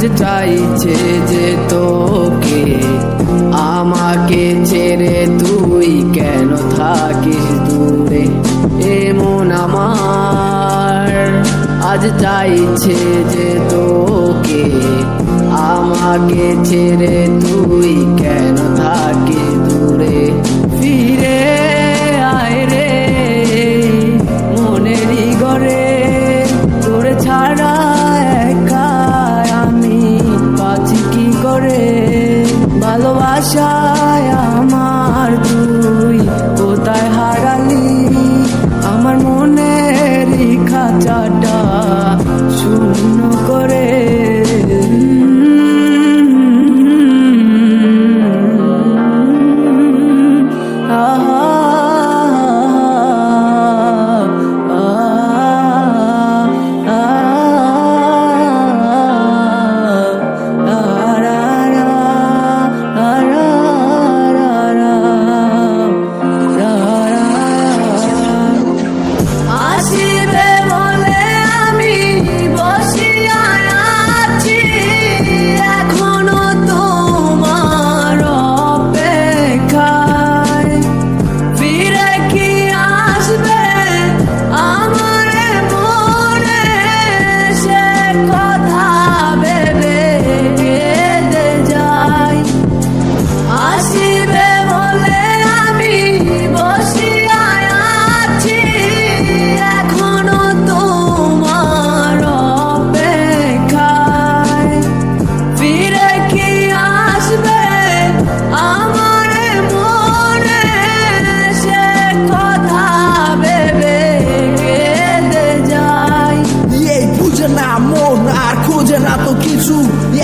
আজ চাইছে যে তোকে আমাকে ছেড়ে তুই কেন থাকিস দূরে? এমন আমার। আজ চাইছে যে তোকে আমাকে ছেড়ে তুই কেন থাক ভালোবাসায় আমার না তো কিছু।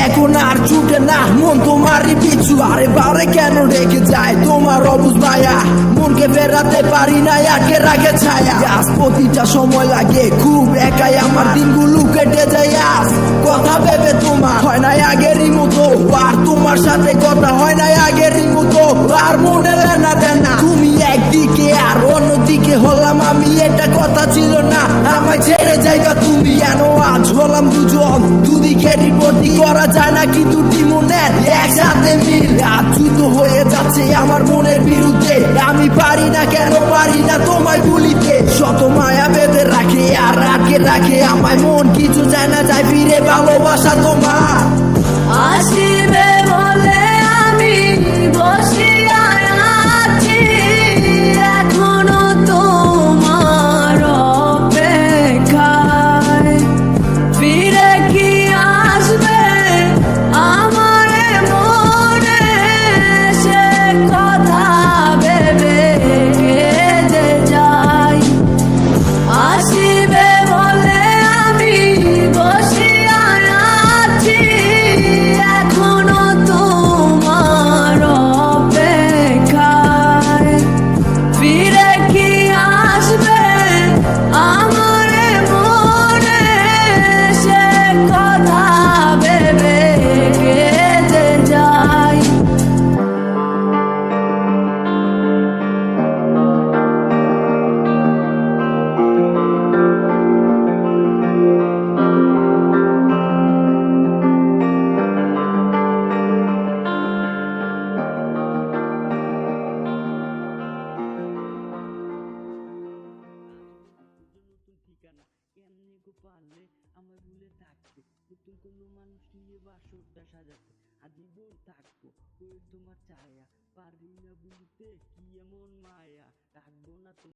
এখন আর ছুটে না, মন তোমারই পিছু। আরে বারে কেন রেখে যায় তোমার অবুজ মায়া? মনকে ফেরাতে পারি না একে রাখে ছায়া। আজ প্রতিটা সময় লাগে, খুব একাই আমার দিনগুলো কেটে যায়। আজ কথা ভেবে তোমার হয় না আগেরই মতো, আর তোমার সাথে কথা হয় না আগেরই মতো। আর মনে লেনা দেন না তুমি একদিকে আর অন্যদিকে হলাম আমি, এটা কথা ছিল না। আমায় ছেড়ে যাইবা তুমি, কেন আজ হলাম দুজন? দুদিকে রিপোর্টিং করা যায় না, কিন্তু দুটি একসাথে মিল। আচ্যুত হয়ে যাচ্ছে আমার মনের বিরুদ্ধে। আমি পারি না কেন, পারি না তোমায় ভুলিতে। শত মায়া বেঁধে রাখে আর রাখে রাখে, আমায় মন কিছু যায় না যায় ফিরে ভালোবাসা তোমার। কোনো মানুষ নিয়ে বাসরটা সাজাতে আজীবন থাকব তোমার ছায়া। পারি না বুঝতে কি এমন মায়া? রাখব না তোমার